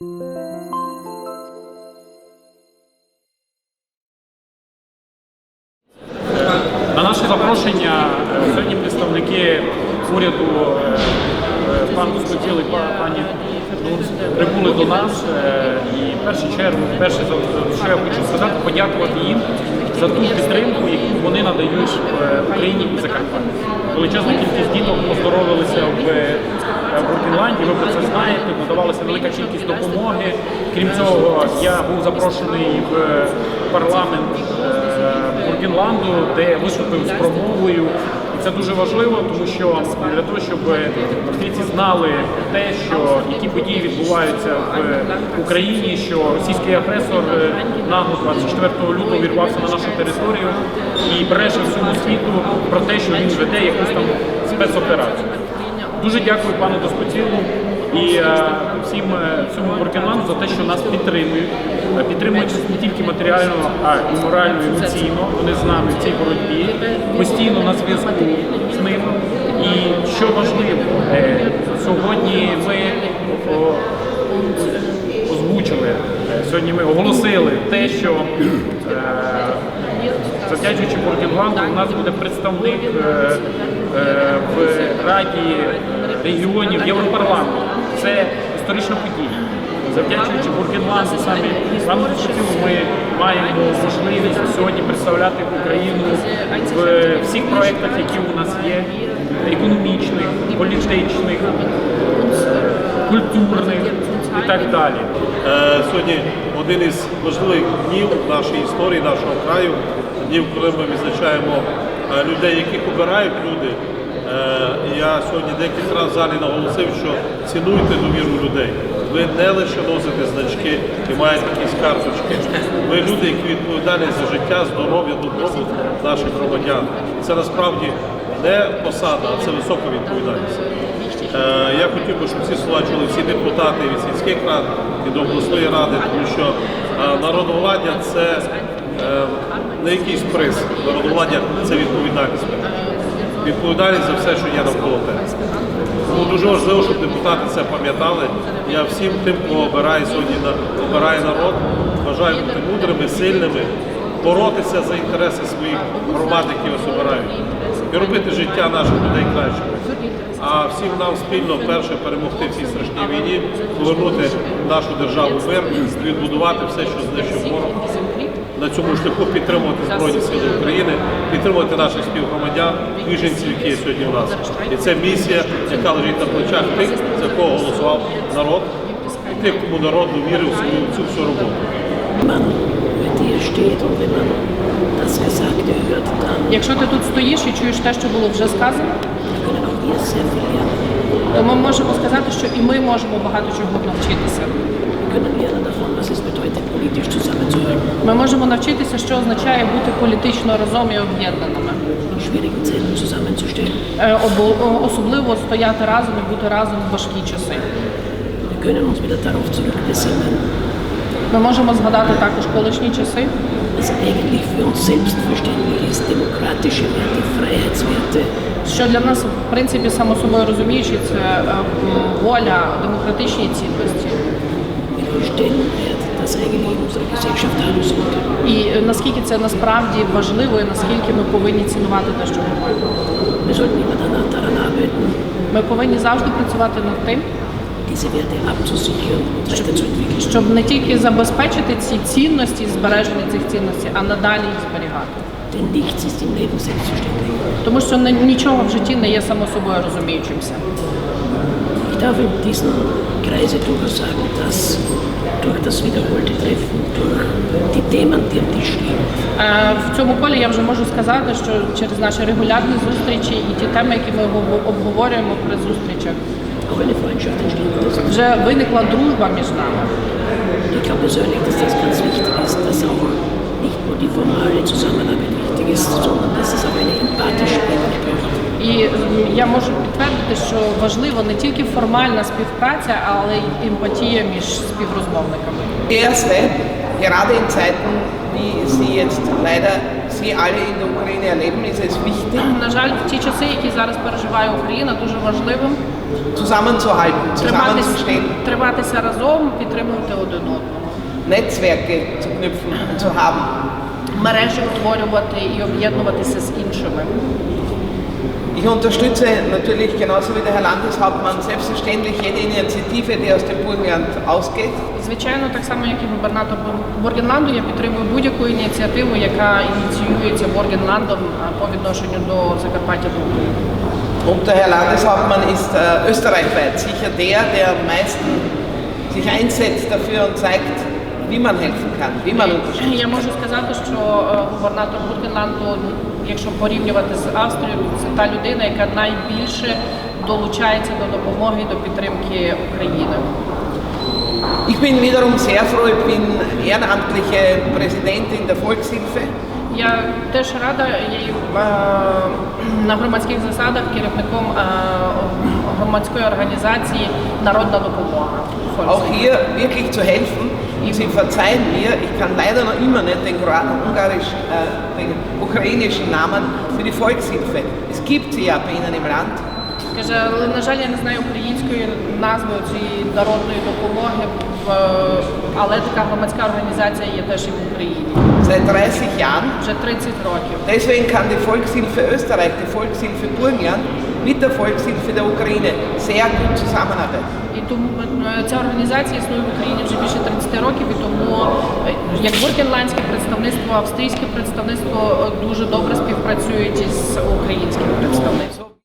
На наше запрошення е, сьогодні представники уряду е, е, пан Доспотіл і пані прибули до нас. І в першу чергу, перше, що я хочу сказати, подякувати їм за ту підтримку, яку вони надають Україні і Закарпаттю. Величезна кількість діток поздоровилися в в Буркінланді, ви про це знаєте, надавалася велика кількість допомоги. Крім цього, я був запрошений в парламент е, Буркінланду, де виступив з промовою. І це дуже важливо, тому що для того, щоб австрійці знали те, що які події відбуваються в Україні, що російський агресор е, нагло 24 лютого вірвався на нашу територію і бреше всьому світу про те, що він веде якусь там спецоперацію. Дуже дякую пану Доспотілу і е, всім е, всьому Буркінланду за те, що нас підтримують. Е, Підтримують не тільки матеріально, а й морально, емоційно. Вони з нами в цій боротьбі, постійно на зв'язку з ними. І що важливо, е, сьогодні ми озвучили, сьогодні ми оголосили те, що завдячуючи Буркінланду, у нас буде представник е, е, в Раді регіонів Європарламенту. Це історична подія. Завдячуючи Буркінланду, самі пану Дespotілу, ми маємо можливість сьогодні представляти Україну в всіх проєктах, які у нас є, економічних, політичних, культурних і так далі. Е, Сьогодні один із важливих днів нашої історії, нашого краю, днів, коли ми відзначаємо е, людей, яких обирають люди. Е, Я сьогодні декілька разів в залі наголосив, що цінуйте довіру людей. Ви не лише носите значки і маєте якісь карточки. Ви люди, які відповідальні за життя, здоров'я, добробут наших громадян. Це насправді не посада, а це висока відповідальність. Е, Я хотів би, щоб ці слова чули всі депутати від сільських рад і до обласної ради, тому що народовладдя це не якийсь приз. Народовладдя це відповідальність. Відповідальність за все, що є навколо тебе. Тому дуже важливо, щоб депутати це пам'ятали. Я всім тим, кого обирає сьогодні на обирає народ, бажаю бути мудрими, сильними, боротися за інтереси своїх громад, які вас обирають, і робити життя наших людей кращим. А всім нам спільно перше перемогти в цій страшній війні, повернути нашу державу в мир, відбудувати все, що знищив ворог. На цьому шляху підтримувати Збройні Сили України, підтримувати наших співгромадян, біженців, які є сьогодні у нас. І це місія, яка лежить на плечах тих, за кого голосував народ, і тих, кому народ довірив свою цю всю роботу. Якщо ти тут стоїш і чуєш те, що було вже сказано, то ми можемо сказати, що і ми можемо багато чого навчитися. Bedeutet, politisch zusammenzuhalten, Ми можемо навчитися, що означає бути політично разом і об'єднаними. Е, особливо стояти разом і бути разом в важкі часи. Ми можемо згадати також колишні часи, що для нас, в принципі, само собою розуміючи, це е, воля, демократичні цінності. Eigentlich in unserer Gesellschaft haben sollte. І е, наскільки це насправді важливо, і наскільки ми повинні цінувати те, що ми маємо. Ми повинні завжди працювати над тим, weiterzuentwickeln. щоб не тільки забезпечити ці цінності, збереження цих цінностей, а надалі їх зберігати. Тому що нічого в житті не є само собою розуміючимся. Ich darf in diesem Kreise durchaus sagen, dass durch das wiederholte Treffen, durch die Themen, die am Tisch liegen, Е, В цьому колі я вже можу сказати, що через наші регулярні зустрічі і ті теми, які ми обго- обговорюємо при зустрічах, вже виникла дружба між нами. Ich glaube persönlich, dass das ganz wichtig ist, dass auch nicht nur die formale Zusammenarbeit wichtig ist, sondern dass es auch eine empathische Ebene braucht. І я можу підтвердити, що важливо не тільки формальна співпраця, але й емпатія між співрозмовниками. Gerade in Zeiten, wie sie jetzt leider Sie alle in der Ukraine erleben, ist es wichtig, На жаль, в ті часи, які зараз переживає Україна, дуже важливим zusammenzuhalten, zusammenzustehen, триматися разом, підтримувати один одного. Netzwerke zu knüpfen und zu haben. Мережі утворювати і об'єднуватися з іншими. Ich unterstütze natürlich genauso wie der Herr Landeshauptmann selbstverständlich jede Initiative, die aus dem Burgenland ausgeht. Звичайно, так само, як і губернатор Бур- Бургенланду, я підтримую будь-яку ініціативу, яка ініціюється Бургенландом а, по відношенню до Закарпаття до України. Und der Herr Landeshauptmann ist äh, österreichweit sicher der, der am meisten sich einsetzt dafür und zeigt, wie man helfen kann, wie man unterstützt. Я можу сказати, що е, губернатор Бургенланду, якщо порівнювати з Австрією, це та людина, яка найбільше долучається до допомоги до підтримки України. Ich bin wiederum sehr froh, ich bin ehrenamtliche Präsidentin der Volkshilfe. Я теж рада я е, на громадських засадах керівником е, громадської організації Народна допомога. Auch hier wirklich zu helfen. Und Sie verzeihen mir, ich kann leider noch immer nicht den, Kroa- ungarischen, äh, den ukrainischen Namen für die Volkshilfe. Es gibt sie ja bei Ihnen im Land. Каже, але на жаль, я не знаю української назви цієї народної допомоги, в- але така громадська організація є теж і в Україні. Seit 30 Jahren. Вже 30 років. Deswegen kann die Volkshilfe Österreich, die Volkshilfe Burgenland mit der Volkshilfe der Ukraine sehr gut zusammenarbeitet. І тому е, ця організація існує в Україні вже більше 30 років, і тому е, як буркенландське представництво, австрійське представництво е, дуже добре співпрацюють із українським представництвом.